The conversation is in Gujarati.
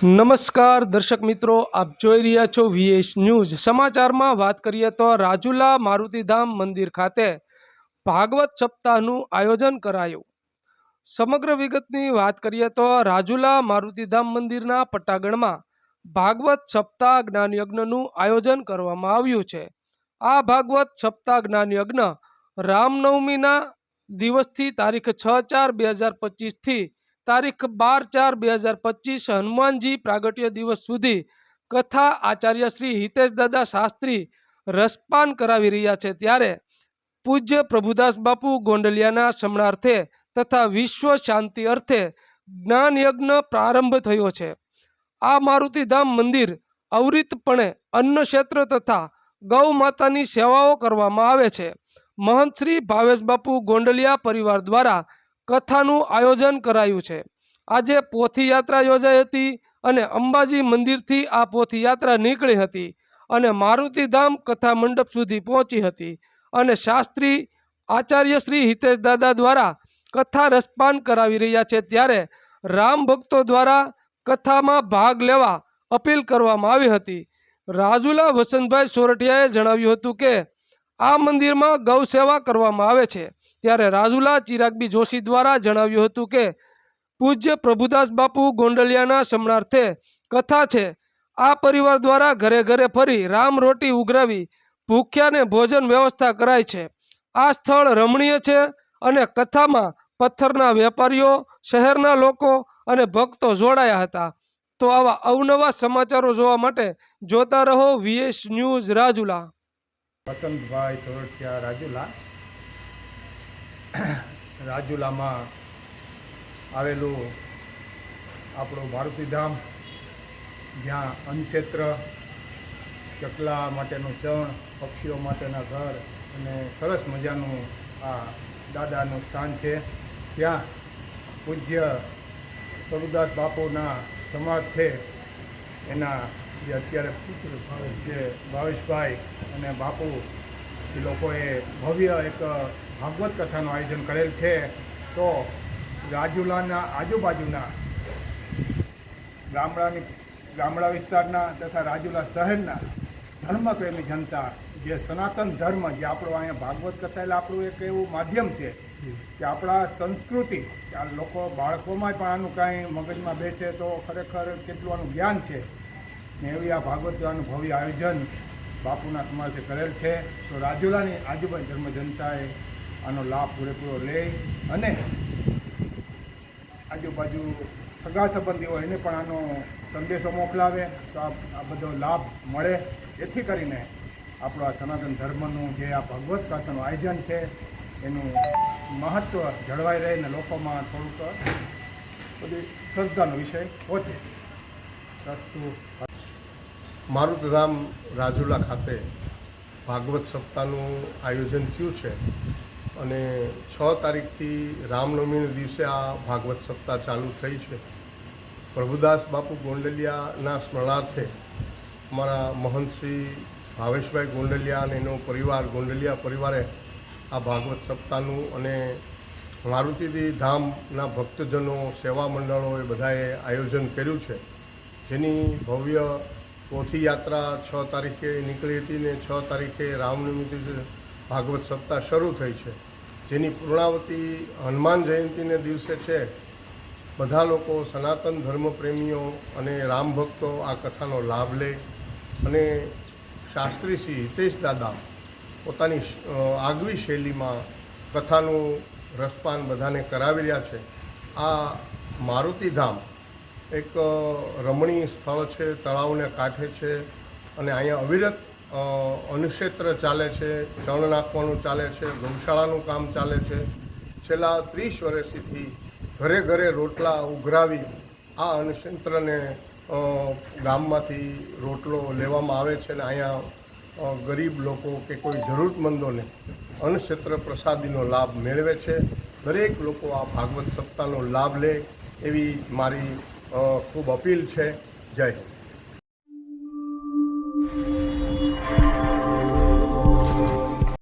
નમસ્કાર, દર્શક મિત્રો, આપ જોઈ રહ્યા છો વીએસ ન્યૂઝ. સમાચારમાં વાત કરીએ તો રાજુલા મારુતિધામ મંદિર ખાતે ભાગવત સપ્તાહનું આયોજન કરાયું. સમગ્ર વિગતની વાત કરીએ તો રાજુલા મારુતિધામ મંદિરના પટાગણમાં ભાગવત સપ્તાહ જ્ઞાન યજ્ઞનું આયોજન કરવામાં આવ્યું છે. આ ભાગવત સપ્તાહ જ્ઞાન યજ્ઞ રામનવમીના દિવસથી તારીખ છ ચાર બે હજાર પચીસથી તારીખ બાર ચાર બે હજાર પચીસ હનુમાનજી પ્રાગટ્ય દિવસ સુધી કથા આચાર્ય શ્રી હિતેશ દાદા શાસ્ત્રી રસપાન કરાવી રહ્યા છે. ત્યારે પૂજ્ય પ્રભુદાસ બાપુ ગોંડલિયાના શમણાર્થે તથા વિશ્વ શાંતિ અર્થે જ્ઞાન યજ્ઞ પ્રારંભ થયો છે. આ મારુતિધામ મંદિર અવરિતપણે અન્ન ક્ષેત્ર તથા ગૌ માતાની સેવાઓ કરવામાં આવે છે. મહંત શ્રી ભાવેશ બાપુ ગોંડલિયા પરિવાર દ્વારા કથાનું આયોજન કરાયું છે. આજે પોથીયાત્રા યોજાઈ હતી અને અંબાજી મંદિરથી આ પોથીયાત્રા નીકળી હતી અને મારુતિધામ કથા મંડપ સુધી પહોંચી હતી અને શાસ્ત્રી આચાર્ય શ્રી હિતેશ દાદા દ્વારા કથા રસપાન કરાવી રહ્યા છે ત્યારે રામ ભક્તો દ્વારા કથામાં ભાગ લેવા અપીલ કરવામાં આવી હતી. રાજુલા વસંતભાઈ સોરઠિયાએ જણાવ્યું હતું કે આ મંદિરમાં ગૌ સેવા કરવામાં આવે છે. ત્યારે રાજુલા ચિરાગબી જોશી દ્વારા જણાવ્યું હતું કે, પૂજ્ય પ્રભુદાસ બાપુ ગોંડલિયાના શમણાર્થે કથા છે. આ પરિવાર દ્વારા ઘરે ઘરે ફરી રામ રોટી ઉઘરાવી ભૂખ્યાને ભોજન વ્યવસ્થા કરાય છે. આ સ્થળ રમણીય છે અને કથામાં પથ્થરના વેપારીઓ, શહેરના લોકો અને ભક્તો જોડાયા હતા. તો આવા અવનવા સમાચારો જોવા માટે જોતા રહો વીએસ ન્યૂઝ રાજુલા. વસંતભાઈ રાજુલા. રાજુલામાં આવેલું આપણું ભારતીધામ જ્યાં અન્નક્ષેત્ર, ચકલા માટેનું ચણ, પક્ષીઓ માટેના ઘર અને સરસ મજાનું આ દાદાનું સ્થાન છે. ત્યાં પૂજ્ય પ્રભુદાસ બાપુના સમાજ છે એના જે અત્યારે પુત્ર છે, ભાવેશભાઈ અને બાપુ એ લોકોએ ભવ્ય એક ભાગવત કથાનું આયોજન કરેલ છે, તો રાજુલાના આજુબાજુના ગામડાની, ગામડા વિસ્તારના તથા રાજુલા શહેરના ધર્મપ્રેમી જનતા, જે સનાતન ધર્મ, જે આપણો અહીંયા ભાગવત કથા એટલે આપણું એક એવું માધ્યમ છે કે આપણા સંસ્કૃતિ આ લોકો બાળકોમાં પણ આનું કાંઈ મગજમાં બેસે તો ખરેખર કેટલું આનું જ્ઞાન છે. ને એવી આ ભાગવતનું ભવ્ય આયોજન બાપુના સમાજે કરેલ છે. તો રાજુલાની આજુબાજુ ધર્મ જનતાએ આનો લાભ પૂરેપૂરો લે અને આજુબાજુ સગા સંબંધીઓ એને પણ આનો સંદેશો મોકલાવે, તો આ બધો લાભ મળે. જેથી કરીને આપણો આ સનાતન ધર્મનું જે આ ભગવત કથાનું આયોજન છે, એનું મહત્ત્વ જળવાઈ રહે ને લોકોમાં થોડુંક બધી શ્રદ્ધાનો વિષય પહોંચે. મારુતધામ રાજુલા ખાતે ભાગવત સપ્તાહનું આયોજન થયું છે. અને છ તારીખથી રામનવમીના દિવસે આ ભાગવત સપ્તાહ ચાલુ થઈ છે. પ્રભુદાસ બાપુ ગોંડલિયાના સ્મરણાર્થે અમારા મહંત શ્રી ભાવેશભાઈ ગોંડલિયા અને એનો પરિવાર, ગોંડલિયા પરિવારે આ ભાગવત સપ્તાહનું અને મારુતિથી ધામના ભક્તજનો, સેવા મંડળોએ બધાએ આયોજન કર્યું છે. જેની ભવ્ય પોથી યાત્રા છ તારીખે નીકળી હતી ને છ તારીખે રામનવમીથી ભાગવત સપ્તાહ શરૂ થઈ છે. જેની પૂર્ણાવતી હનુમાન જયંતિને દિવસે છે, બધા લોકો સનાતન ધર્મપ્રેમીઓ અને રામ ભક્તો આ કથાનો લાભ લે અને શાસ્ત્રી શ્રી હિતેશ દાદા પોતાની આગવી શૈલીમાં કથાનું રસપાન બધાને કરાવી રહ્યા છે. આ મારુતિધામ એક રમણીય સ્થળ છે, તળાવને કાંઠે છે અને અહીંયા અવિરત અ, અન્નક્ષેત્ર ચાલે છે ચણ નાખવાનું ચાલે છે ગૌશાળાનું કામ ચાલે છે. છેલ્લા ત્રીસ વર્ષથી ઘરે ઘરે રોટલા ઉઘરાવી આ અનુક્ષેત્રને ગામમાંથી રોટલો લેવામાં આવે છે અને અહીંયા ગરીબ લોકો કે કોઈ જરૂરતમંદોને અન્નક્ષેત્ર પ્રસાદીનો લાભ મેળવે છે. દરેક લોકો આ ભાગવત સપ્તાહનો લાભ લે એવી મારી ખૂબ અપીલ છે. જય હિન્દ.